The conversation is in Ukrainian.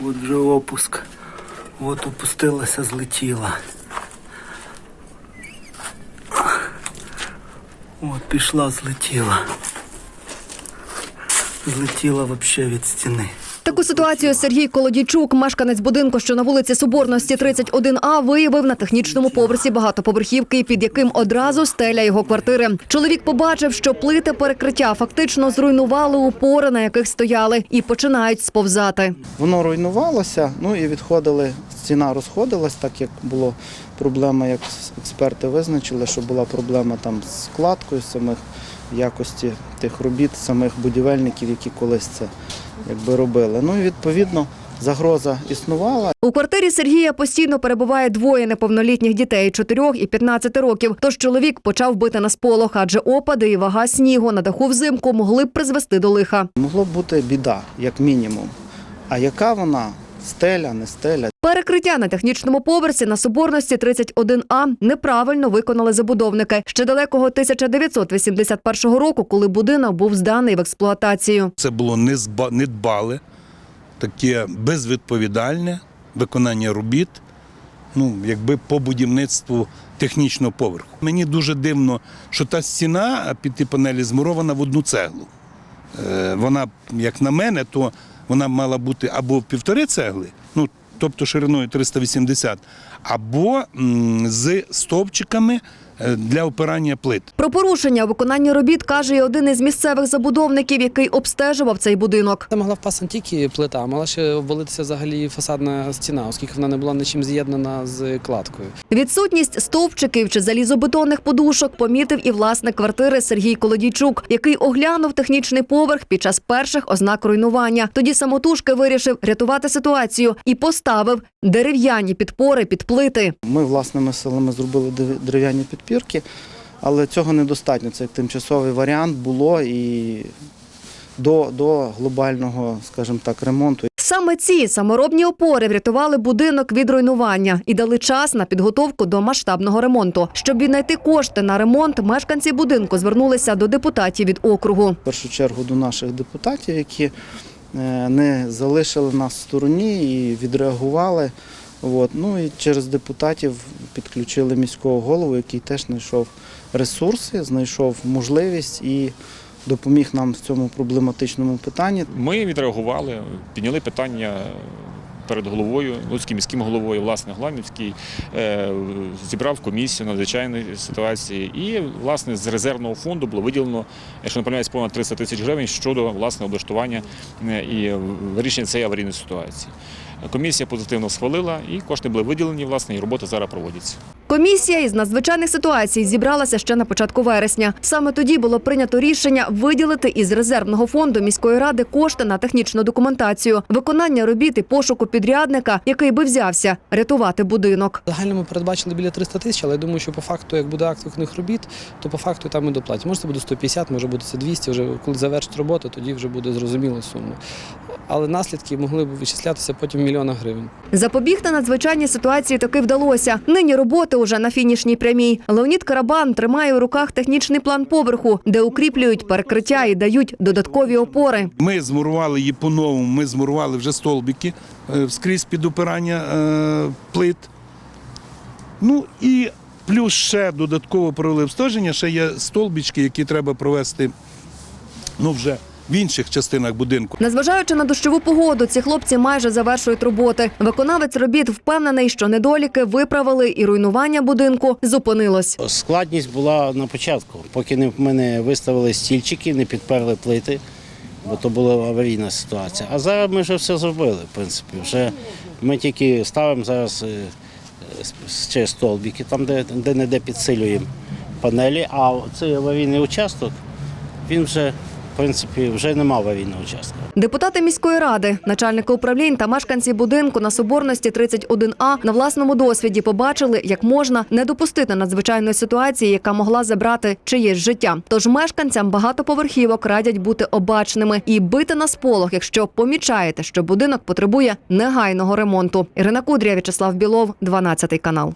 От вже опуск. От опустилася, злетіла. От пішла, злетіла. Злетіла взагалі від стіни. Таку ситуацію Сергій Колодійчук, мешканець будинку, що на вулиці Соборності 31А, виявив на технічному поверсі багатоповерхівки, під яким одразу стеля його квартири. Чоловік побачив, що плити перекриття фактично зруйнували опори, на яких стояли, і починають сповзати. Воно руйнувалося, ну і відходили, стіна розходилась, так як було проблема, як експерти визначили, що була проблема там з складкою самих якості тих робіт, самих будівельників, які колись це якби робили. Ну і відповідно загроза існувала. У квартирі Сергія постійно перебуває двоє неповнолітніх дітей 4 і 15 років. Тож чоловік почав бити на сполох, адже опади і вага снігу на даху взимку могли б призвести до лиха. Могло б бути біда, як мінімум. А яка вона? Стеля, не стеля. Перекриття на технічному поверсі на Соборності 31А неправильно виконали забудовники ще далекого 1981 року, коли будинок був зданий в експлуатацію. Це було недбале, таке безвідповідальне виконання робіт, ну, якби по будівництву технічного поверху. Мені дуже дивно, що та стіна під ті панелі змурована в одну цеглу. Е, Вона, як на мене, то вона мала бути або півтори цегли, ну, тобто шириною 380, або з стовпчиками для опирання плит. Про порушення у виконанні робіт каже і один із місцевих забудовників, який обстежував цей будинок. Це могла впасти не тільки плита, мала ще обвалитися взагалі фасадна стіна, оскільки вона не була нічим з'єднана з кладкою. Відсутність стовпчиків чи залізобетонних подушок помітив і власник квартири Сергій Колодійчук, який оглянув технічний поверх під час перших ознак руйнування. Тоді самотужки вирішив рятувати ситуацію і поставив дерев'яні підпори під плити. Ми власними силами зробили дерев'яні підпірки, але цього недостатньо. Це як тимчасовий варіант було і до, до глобального, скажімо так, ремонту. Саме ці саморобні опори врятували будинок від руйнування і дали час на підготовку до масштабного ремонту. Щоб віднайти кошти на ремонт, мешканці будинку звернулися до депутатів від округу. В першу чергу до наших депутатів, які е, не залишили нас в стороні і відреагували. От. Ну і через депутатів підключили міського голову, який теж знайшов ресурси, знайшов можливість і допоміг нам в цьому проблематичному питанні. Ми відреагували, підняли питання перед головою, Луцьким міським головою, власне, Гламівський, е, зібрав комісію надзвичайної ситуації. І, власне, з резервного фонду було виділено, якщо не помиляюсь, понад 300 тисяч гривень щодо власне облаштування е, і вирішення цієї аварійної ситуації. Комісія позитивно схвалила, і кошти були виділені, власне, і робота зараз проводиться. Комісія із надзвичайних ситуацій зібралася ще на початку вересня. Саме тоді було прийнято рішення виділити із резервного фонду міської ради кошти на технічну документацію, виконання робіт і пошуку підрядника, який би взявся рятувати будинок. Загально ми передбачили біля 300 тисяч, але я думаю, що по факту, як буде акт виконаних робіт, то по факту там і доплатять. Може це буде 150, може буде це 200, вже коли завершить роботу, тоді вже буде зрозуміла сума. Але наслідки могли б вичислятися потім в мільйонах гривень. Запобігти надзвичайній ситуації таки вдалося. Нині роботи уже на фінішній прямій. Леонід Карабан тримає у руках технічний план поверху, де укріплюють перекриття і дають додаткові опори. Ми змурували її по-новому, ми змурували вже столбики е, скрізь під опирання е, плит. Ну і плюс ще додатково провели обстеження, ще є столбички, які треба провести ну, вже в інших частинах будинку. Незважаючи на дощову погоду, ці хлопці майже завершують роботи. Виконавець робіт впевнений, що недоліки виправили і руйнування будинку зупинилось. Складність була на початку, поки не- ми не виставили стільчики, не підперли плити, бо то була аварійна ситуація. А зараз ми вже все зробили, в принципі. Вже ми тільки ставимо зараз е, е, ще столбики, там, де, де не де підсилюємо панелі, а цей аварійний участок, він вже, принципі, вже нема аварійного участка. Депутати міської ради, начальники управлінь та мешканці будинку на Соборності 31А на власному досвіді побачили, як можна не допустити надзвичайної ситуації, яка могла забрати чиєсь життя. Тож мешканцям багатоповерхівок радять бути обачними і бити на сполох, якщо помічаєте, що будинок потребує негайного ремонту. Ірина Кудрія, В'ячеслав Білов, 12 канал.